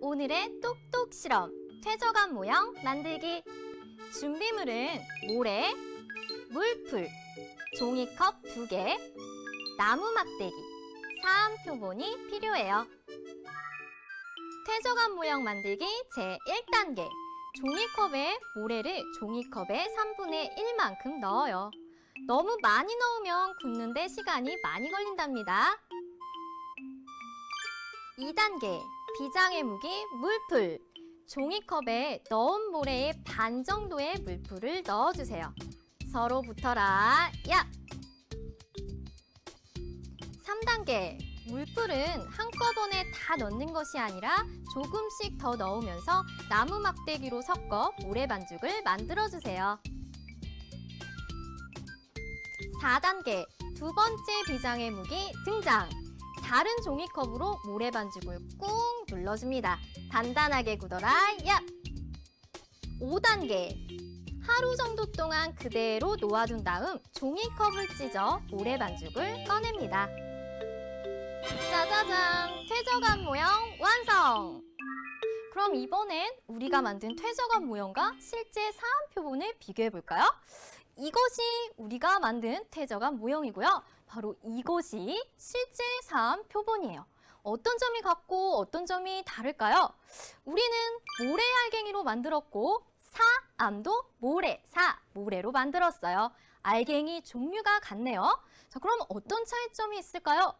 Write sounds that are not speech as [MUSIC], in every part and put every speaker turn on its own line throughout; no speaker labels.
오늘의 똑똑 실험 퇴적한 모형 만들기 준비물은 모래, 물풀, 종이컵 2개, 나무 막대기, 사암 표본이 필요해요. 퇴적한 모형 만들기 제1단계 종이컵에 모래를 종이컵의 3분의 1만큼 넣어요. 너무 많이 넣으면 굳는데 시간이 많이 걸린답니다. 2단계 비장의 무기 물풀 종이컵에 넣은 모래의 반 정도의 물풀을 넣어주세요. 서로 붙어라. 야! 3단계 물풀은 한꺼번에 다 넣는 것이 아니라 조금씩 더 넣으면서 나무 막대기로 섞어 모래 반죽을 만들어주세요. 4단계 두 번째 비장의 무기 등장! 다른 종이컵으로 모래 반죽을 꾹 눌러줍니다. 단단하게 굳어라, 야! 5단계. 하루 정도 동안 그대로 놓아둔 다음 종이컵을 찢어 모래 반죽을 꺼냅니다. 짜자잔! 퇴적한 모형 완성! 그럼 이번엔 우리가 만든 퇴적한 모형과 실제 사암 표본을 비교해 볼까요? 이것이 우리가 만든 퇴적한 모형이고요. 바로 이것이 실제 사암 표본이에요. 어떤 점이 같고 어떤 점이 다를까요? 우리는 모래 알갱이로 만들었고 사암도 모래, 사, 모래로 만들었어요. 알갱이 종류가 같네요. 자, 그럼 어떤 차이점이 있을까요?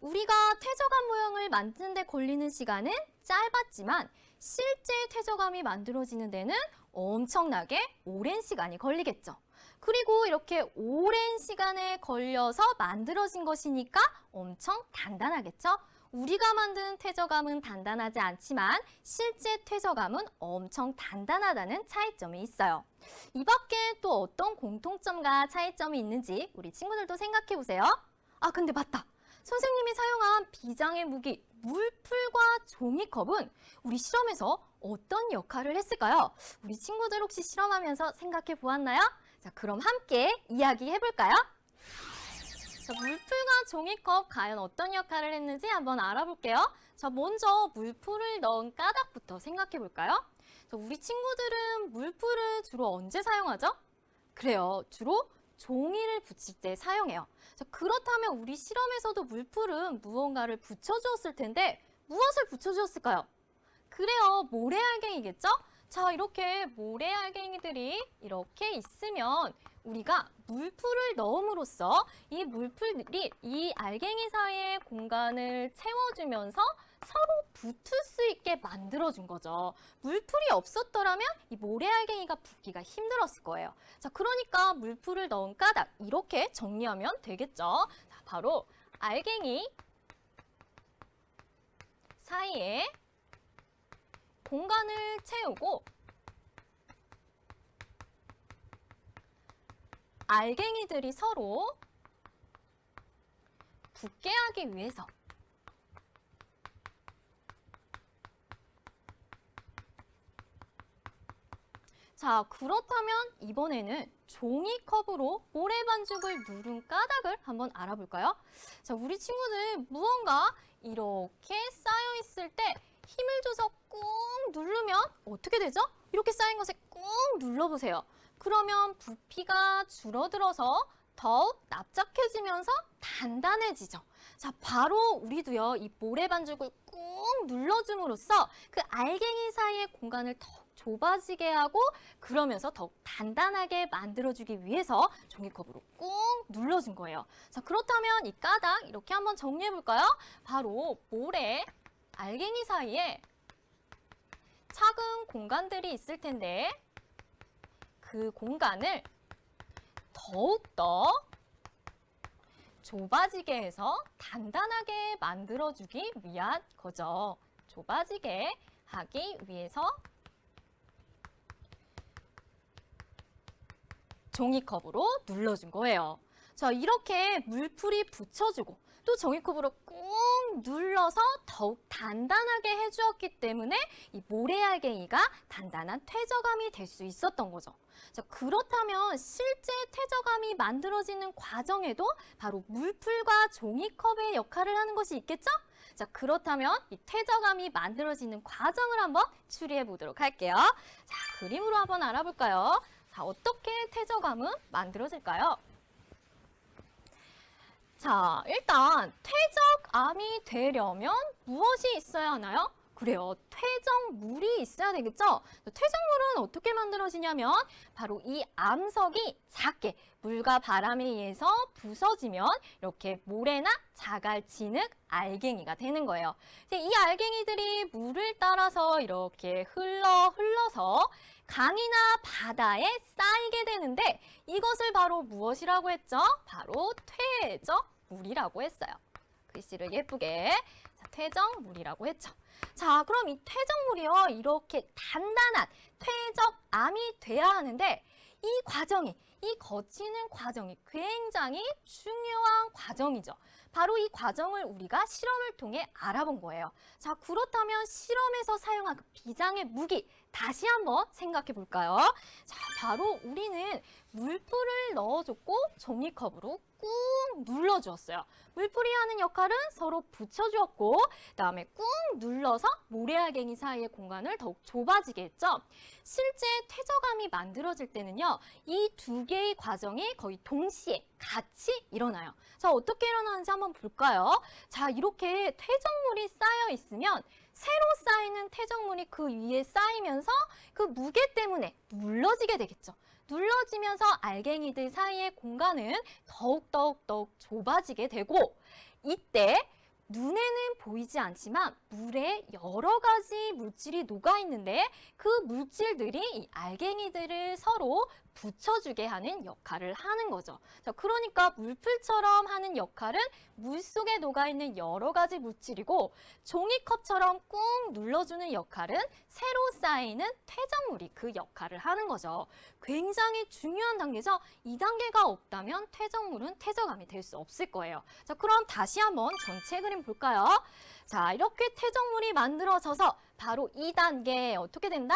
우리가 퇴적한 모형을 만드는 데 걸리는 시간은 짧았지만 실제 퇴적함이 만들어지는 데는 엄청나게 오랜 시간이 걸리겠죠. 그리고 이렇게 오랜 시간에 걸려서 만들어진 것이니까 엄청 단단하겠죠? 우리가 만든 퇴적함은 단단하지 않지만 실제 퇴적함은 엄청 단단하다는 차이점이 있어요. 이 밖에 또 어떤 공통점과 차이점이 있는지 우리 친구들도 생각해 보세요. 아, 근데 맞다. 선생님이 사용한 비장의 무기 물풀과 종이컵은 우리 실험에서 어떤 역할을 했을까요? 우리 친구들 혹시 실험하면서 생각해 보았나요? 자, 그럼 함께 이야기해 볼까요? 자, 물풀과 종이컵 과연 어떤 역할을 했는지 한번 알아볼게요. 자, 먼저 물풀을 넣은 까닭부터 생각해 볼까요? 자, 우리 친구들은 물풀을 주로 언제 사용하죠? 그래요. 주로 종이를 붙일 때 사용해요. 자, 그렇다면 우리 실험에서도 물풀은 무언가를 붙여주었을 텐데 무엇을 붙여주었을까요? 그래요. 모래알갱이겠죠? 자, 이렇게 모래알갱이들이 이렇게 있으면 우리가 물풀을 넣음으로써 이 물풀들이 이 알갱이 사이의 공간을 채워주면서 서로 붙을 수 있게 만들어준 거죠. 물풀이 없었더라면 이 모래알갱이가 붙기가 힘들었을 거예요. 자, 그러니까 물풀을 넣은 까닭 이렇게 정리하면 되겠죠. 자, 바로 알갱이 사이에 공간을 채우고 알갱이들이 서로 붙게 하기 위해서 자, 그렇다면 이번에는 종이컵으로 모래 반죽을 누른 까닭을 한번 알아볼까요? 자, 우리 친구들 무언가 이렇게 쌓여 있을 때 힘을 줘서 꾹 누르면 어떻게 되죠? 이렇게 쌓인 것에 꾹 눌러보세요. 그러면 부피가 줄어들어서 더욱 납작해지면서 단단해지죠. 자, 바로 우리도요, 이 모래 반죽을 꾹 눌러줌으로써 그 알갱이 사이의 공간을 더욱 좁아지게 하고 그러면서 더욱 단단하게 만들어주기 위해서 종이컵으로 꾹 눌러준 거예요. 자, 그렇다면 이 까닭 이렇게 한번 정리해 볼까요? 바로 모래, 알갱이 사이에 작은 공간들이 있을 텐데 그 공간을 더욱더 좁아지게 해서 단단하게 만들어주기 위한 거죠. 좁아지게 하기 위해서 종이컵으로 눌러준 거예요. 자, 이렇게 물풀이 붙여주고 또 종이컵으로 꾹 눌러서 더욱 단단하게 해주었기 때문에 이 모래알갱이가 단단한 퇴적함이 될 수 있었던 거죠. 자, 그렇다면 실제 퇴적함이 만들어지는 과정에도 바로 물풀과 종이컵의 역할을 하는 것이 있겠죠? 자, 그렇다면 이 퇴적암이 만들어지는 과정을 한번 추리해 보도록 할게요. 자, 그림으로 한번 알아볼까요? 자, 어떻게 퇴적암은 만들어질까요? 자, 일단 퇴적암이 되려면 무엇이 있어야 하나요? 그래요. 퇴적물이 있어야 되겠죠? 퇴적물은 어떻게 만들어지냐면 바로 이 암석이 작게 물과 바람에 의해서 부서지면 이렇게 모래나 자갈, 진흙, 알갱이가 되는 거예요. 이 알갱이들이 물을 따라서 이렇게 흘러 흘러서 강이나 바다에 쌓이게 되는데 이것을 바로 무엇이라고 했죠? 바로 퇴적 물이라고 했어요. 글씨를 예쁘게 자, 퇴적물이라고 했죠. 자, 그럼 이 퇴적물이요. 이렇게 단단한 퇴적암이 돼야 하는데 이 과정이 이 거치는 과정이 굉장히 중요한 과정이죠. 바로 이 과정을 우리가 실험을 통해 알아본 거예요. 자, 그렇다면 실험에서 사용한 그 비장의 무기 다시 한번 생각해 볼까요? 자, 바로 우리는 물풀을 넣어줬고 종이컵으로 꾹 눌러주었어요. 물풀이 하는 역할은 서로 붙여주었고 그다음에 꾹 눌러서 모래알갱이 사이의 공간을 더욱 좁아지게 했죠. 실제 퇴적암이 만들어질 때는요. 이 두 개의 과정이 거의 동시에 같이 일어나요. 자, 어떻게 일어나는지 한번 볼까요? 자, 이렇게 퇴적물이 쌓여 있으면 새로 쌓이는 퇴적물이 그 위에 쌓이면서 그 무게 때문에 눌러지게 되겠죠. 눌러지면서 알갱이들 사이의 공간은 더욱더욱 더욱 좁아지게 되고 이때 눈에는 보이지 않지만 물에 여러 가지 물질이 녹아 있는데 그 물질들이 이 알갱이들을 서로 붙여주게 하는 역할을 하는 거죠. 자, 그러니까 물풀처럼 하는 역할은 물 속에 녹아 있는 여러 가지 물질이고 종이컵처럼 꾹 눌러주는 역할은 새로 쌓이는 퇴적물이 그 역할을 하는 거죠. 굉장히 중요한 단계죠. 이 단계가 없다면 퇴적물은 퇴적암이 될 수 없을 거예요. 자, 그럼 다시 한번 전체 그림 볼까요? 자, 이렇게 퇴적물이 만들어져서 바로 이 단계 어떻게 된다?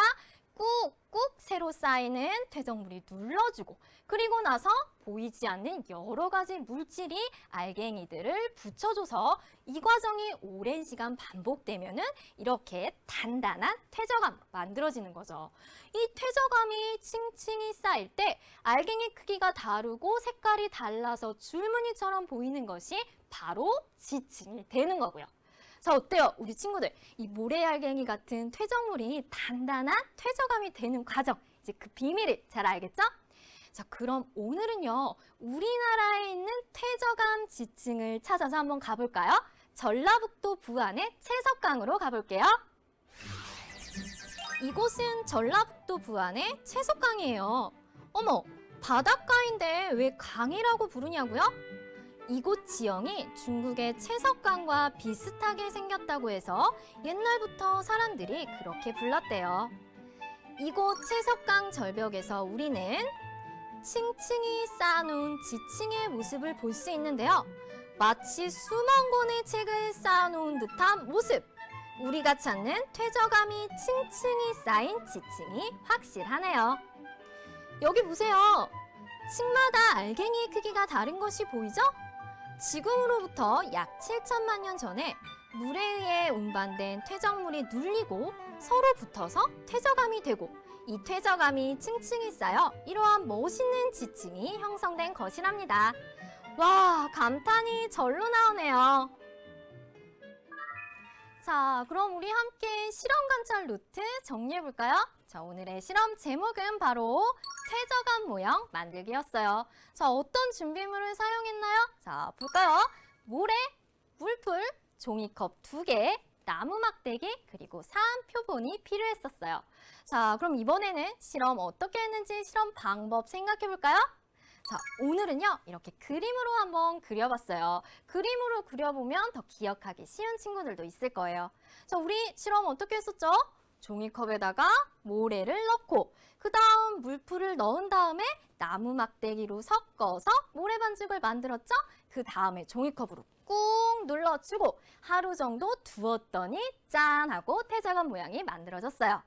꾹꾹 새로 쌓이는 퇴적물이 눌러주고 그리고 나서 보이지 않는 여러 가지 물질이 알갱이들을 붙여줘서 이 과정이 오랜 시간 반복되면 은 이렇게 단단한 퇴적암 만들어지는 거죠. 이 퇴적암이 층층이 쌓일 때 알갱이 크기가 다르고 색깔이 달라서 줄무늬처럼 보이는 것이 바로 지층이 되는 거고요. 자, 어때요? 우리 친구들. 이 모래알갱이 같은 퇴적물이 단단한 퇴적암이 되는 과정. 이제 그 비밀을 잘 알겠죠? 자, 그럼 오늘은요, 우리나라에 있는 퇴적암 지층을 찾아서 한번 가볼까요? 전라북도 부안의 채석강으로 가볼게요. 이곳은 전라북도 부안의 채석강이에요. 어머, 바닷가인데 왜 강이라고 부르냐고요? 이곳 지형이 중국의 채석강과 비슷하게 생겼다고 해서 옛날부터 사람들이 그렇게 불렀대요. 이곳 채석강 절벽에서 우리는 층층이 쌓아놓은 지층의 모습을 볼 수 있는데요. 마치 수만 권의 책을 쌓아놓은 듯한 모습. 우리가 찾는 퇴적암이 층층이 쌓인 지층이 확실하네요. 여기 보세요. 층마다 알갱이의 크기가 다른 것이 보이죠? 지금으로부터 약 7천만 년 전에 물에 의해 운반된 퇴적물이 눌리고 서로 붙어서 퇴적암이 되고 이 퇴적암이 층층이 쌓여 이러한 멋있는 지층이 형성된 것이랍니다. 와, 감탄이 절로 나오네요. 자, 그럼 우리 함께 실험 관찰 노트 정리해 볼까요? 자, 오늘의 실험 제목은 바로 퇴적암 모형 만들기였어요. 자, 어떤 준비물을 사용했나요? 자, 볼까요? 모래, 물풀, 종이컵 두개 나무 막대기, 그리고 사암 표본이 필요했었어요. 자, 그럼 이번에는 실험 어떻게 했는지 실험 방법 생각해 볼까요? 자, 오늘은요, 이렇게 그림으로 한번 그려봤어요. 그림으로 그려보면 더 기억하기 쉬운 친구들도 있을 거예요. 자, 우리 실험 어떻게 했었죠? 종이컵에다가 모래를 넣고, 그 다음 물풀을 넣은 다음에 나무 막대기로 섞어서 모래 반죽을 만들었죠? 그 다음에 종이컵으로 꾹 눌러주고 하루 정도 두었더니 짠! 하고 퇴적암 모양이 만들어졌어요.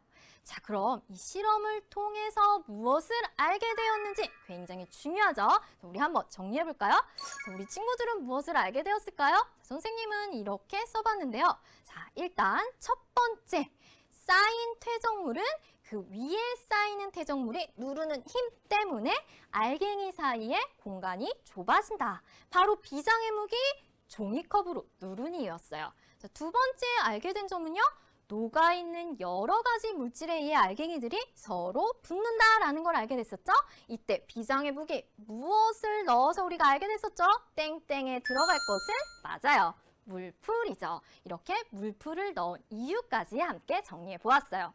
자, 그럼 이 실험을 통해서 무엇을 알게 되었는지 굉장히 중요하죠? 자, 우리 한번 정리해 볼까요? 자, 우리 친구들은 무엇을 알게 되었을까요? 자, 선생님은 이렇게 써봤는데요. 자, 일단 첫 번째, 쌓인 퇴적물은 그 위에 쌓이는 퇴적물이 누르는 힘 때문에 알갱이 사이의 공간이 좁아진다. 바로 비장의 무기 종이컵으로 누run이였어요. 자, 두 번째 알게 된 점은요. 녹아있는 여러 가지 물질에 의해 알갱이들이 서로 붙는다라는 걸 알게 됐었죠. 이때 비장의 무기 무엇을 넣어서 우리가 알게 됐었죠? 땡땡에 들어갈 것은 맞아요. 물풀이죠. 이렇게 물풀을 넣은 이유까지 함께 정리해 보았어요.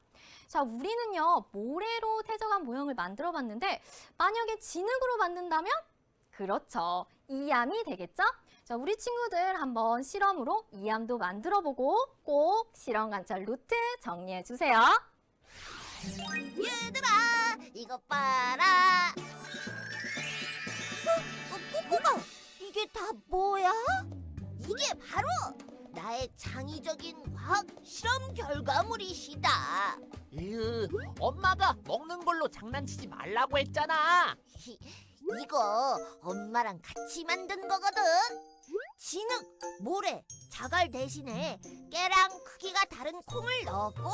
자, 우리는요, 모래로 태적한 모형을 만들어 봤는데, 만약에 진흙으로 만든다면? 그렇죠. 이암이 되겠죠? 자, 우리 친구들 한번 실험으로 이암도 만들어 보고 꼭 실험 관찰 노트 정리해 주세요.
얘들아 이것 봐라 어, 어, 꼬꼬가 이게 다 뭐야? 이게 바로 나의 창의적인 과학 실험 결과물이시다.
으, 엄마가 먹는 걸로 장난치지 말라고 했잖아. [LAUGHS]
이거 엄마랑 같이 만든 거거든. 진흙, 모래, 자갈 대신에 깨랑 크기가 다른 콩을 넣었고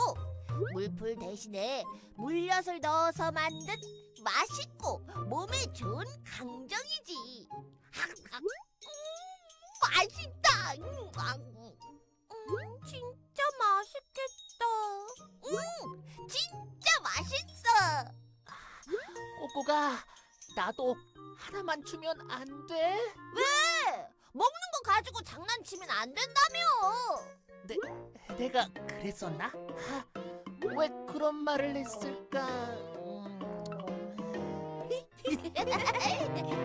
물풀 대신에 물엿을 넣어서 만든 맛있고 몸에 좋은 강정이지. 음, [LAUGHS] 맛있다 음, 아, 음, 진짜 맛있겠다 음, 진짜 맛있어
꼬꼬가 나도 하나만 주면 안 돼?
왜? 먹는 거 가지고 장난치면 안 된다며.
내가 그랬었나? 하, 왜 그런 말을 했을까? 음, [LAUGHS]